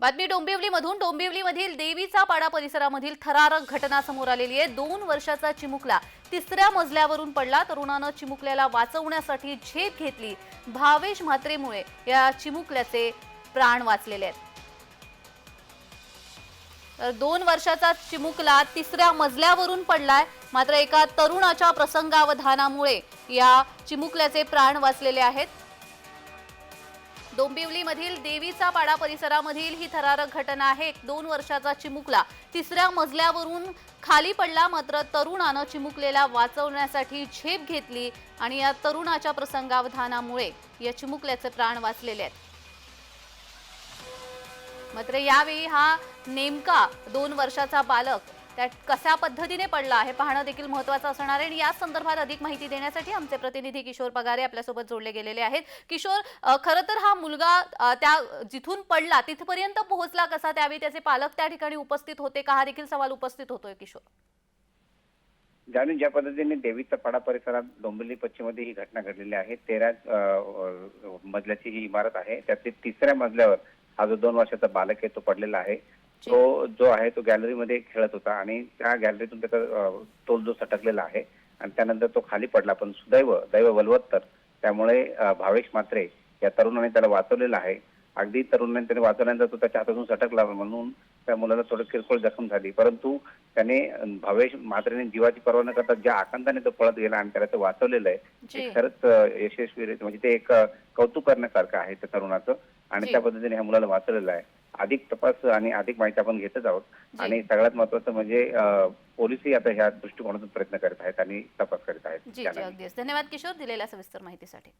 बातमी डोंबिवलीमधून. डोंबिवलीमधील देवीचा पाडा परिसरामधील थरारक घटना समोर आलेली आहे. दोन वर्षाचा चिमुकला तिसऱ्या मजल्यावरून पडला. तरुणानं चिमुकल्याला वाचवण्यासाठी झेप घेतली. भावेश म्हात्रेमुळे या चिमुकल्याचे प्राण वाचलेले आहेत. तर दोन वर्षाचा चिमुकला तिसऱ्या मजल्यावरून पडलाय. मात्र एका तरुणाच्या प्रसंगावधानामुळे या चिमुकल्याचे प्राण वाचलेले आहेत. डोंबिवलीमधील देवीचा पाडा परिसरामधील ही थरारक घटना आहे. एक दोन वर्षाचा चिमुकला. तिसऱ्या मजल्यावरून खाली पडला मात्र तरुणानं चिमुकलेला वाचवण्यासाठी झेप घेतली आणि या तरुणाच्या प्रसंगावधानामुळे या चिमुकल्याचे प्राण वाचलेले आहेत. मात्र यावेळी हा नेमका दोन वर्षाचा बालक त्या कशा पद्धतीने पडला आहे पाहणं देखील महत्वाचं असणार आहे. आणि याच संदर्भात अधिक माहिती देण्यासाठी आमचे प्रतिनिधी किशोर पगारे आपल्यासोबत जोडले गेलेले आहेत. किशोर खरं तर हा मुलगा त्या जिथून पडला तिथपर्यंत पोहोचला कसा? त्यावेळी त्याचे पालक त्या ठिकाणी उपस्थित होते का? हा देखील सवाल उपस्थित होतोय किशोर. जाणून ज्या पद्धतीने देवीचा पाडा परिसरात डोंबिवली पश्चिममध्ये ही घटना घडलेली आहे तेरा मजल्याची ही इमारत आहे. त्यातील तिसऱ्या मजल्यावर हा जो दोन वर्षाचा बालक आहे तो पडलेला आहे. तो जो आहे तो गॅलरीमध्ये खेळत होता आणि त्या गॅलरीतून त्याचा तोल जो सटकलेला आहे आणि त्यानंतर तो खाली पडला पण सुदैव दैव बलवत्तर. त्यामुळे भावेश मात्रे या तरुणाने त्याला वाचवलेला आहे. अगदी तरुणाने त्याने वाचवल्यानंतर तो त्याच्या हातातून सटकला म्हणून त्या मुलाला थोडं किरकोळ जखम झाली. परंतु त्याने भावेश म्हात्रेने जीवाची पर्वा न करता ज्या आकांताने तो पळत गेला आणि त्याला ते वाचवलेलं आहे खरंच यशस्वी म्हणजे ते एक कौतुक करण्यासारखं आहे त्या तरुणाचं. आणि. त्या पद्धतीने ह्या मुलाला वाचवलेलं आहे. अधिक तपास आणि अधिक माहिती आपण घेतच आहोत. आणि सगळ्यात महत्वाचं म्हणजे पोलिसही आता ह्या दृष्टिकोनातून प्रयत्न करत आहेत आणि तपास करत आहेत धन्यवाद किशोर दिलेल्या सविस्तर माहितीसाठी.